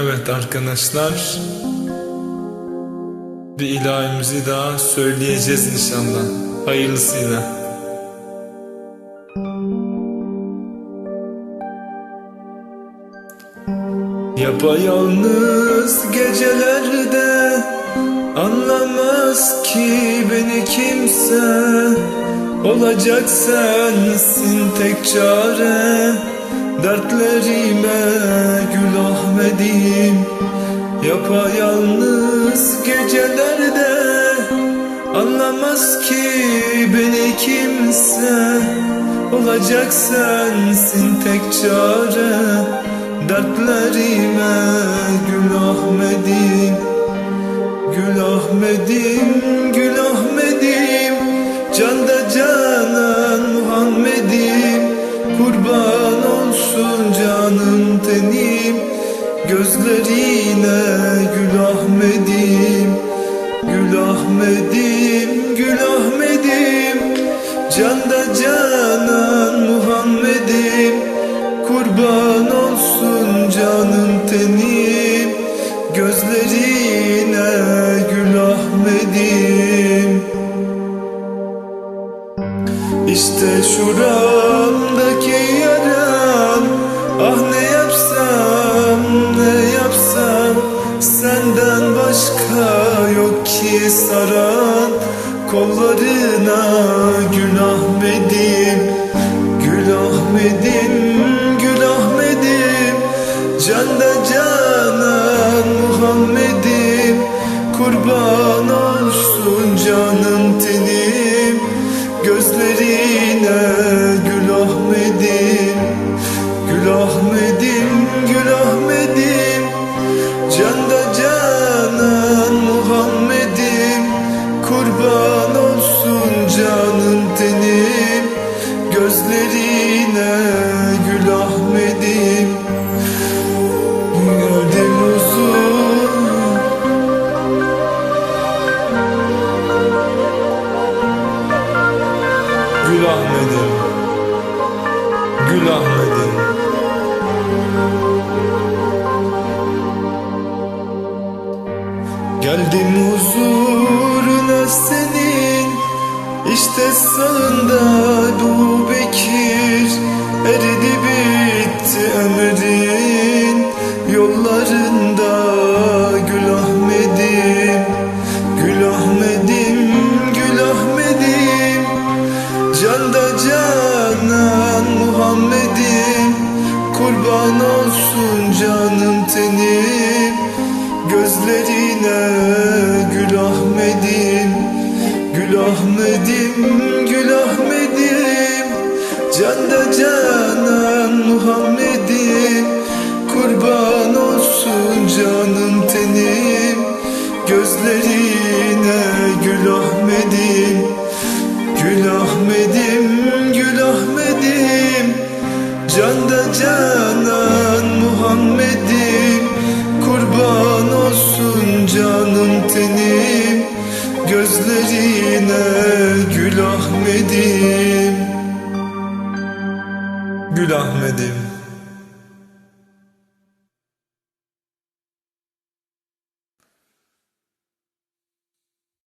Evet arkadaşlar. Bir ilahimizi daha söyleyeceğiz inşallah. Hayırlısıyla. Yapayalnız gecelerde Anlamaz ki beni kimse Olacak sensin tek çare Dertlerime gül Ahmet'im Yapayalnız gecelerde Anlamaz ki beni kimse. Olacak sensin tek çare. Dertlerime gül Ahmet'im Gül Ahmet'im, Gözlerine Gül Ahmet'im Gül Ahmet'im, Gül Ahmet'im Canda canan Muhammed'im Kurban olsun canım tenim. Gözlerine Gül Ahmet'im İşte şuramdaki yaram başka yok ki saran Kollarına Gül Ahmet'im Gül Ahmet'im Gül Ahmet'im Canda canan Muhammed'im Kurban olsun canım tenim Gözlerine Gül Ahmet'im Gül Ahmet'im canım tenim Gözlerine Gül Ahmet'im Gördüm uzun. Gül Ahmet'im Gül Ahmet'im İşte sağında bu Bekir Eridi bitti ömrün. Yollarında Gül Ahmet'im Gül Ahmet'im Gül Ahmet'im. Canda canan Muhammed'im Kurban olsun canım tenim. Gözlerine Gül Ahmet'im Gül Ahmet'im Canda canan Muhammed'im Gözlerine Gül Ahmet'im. Gül Ahmet'im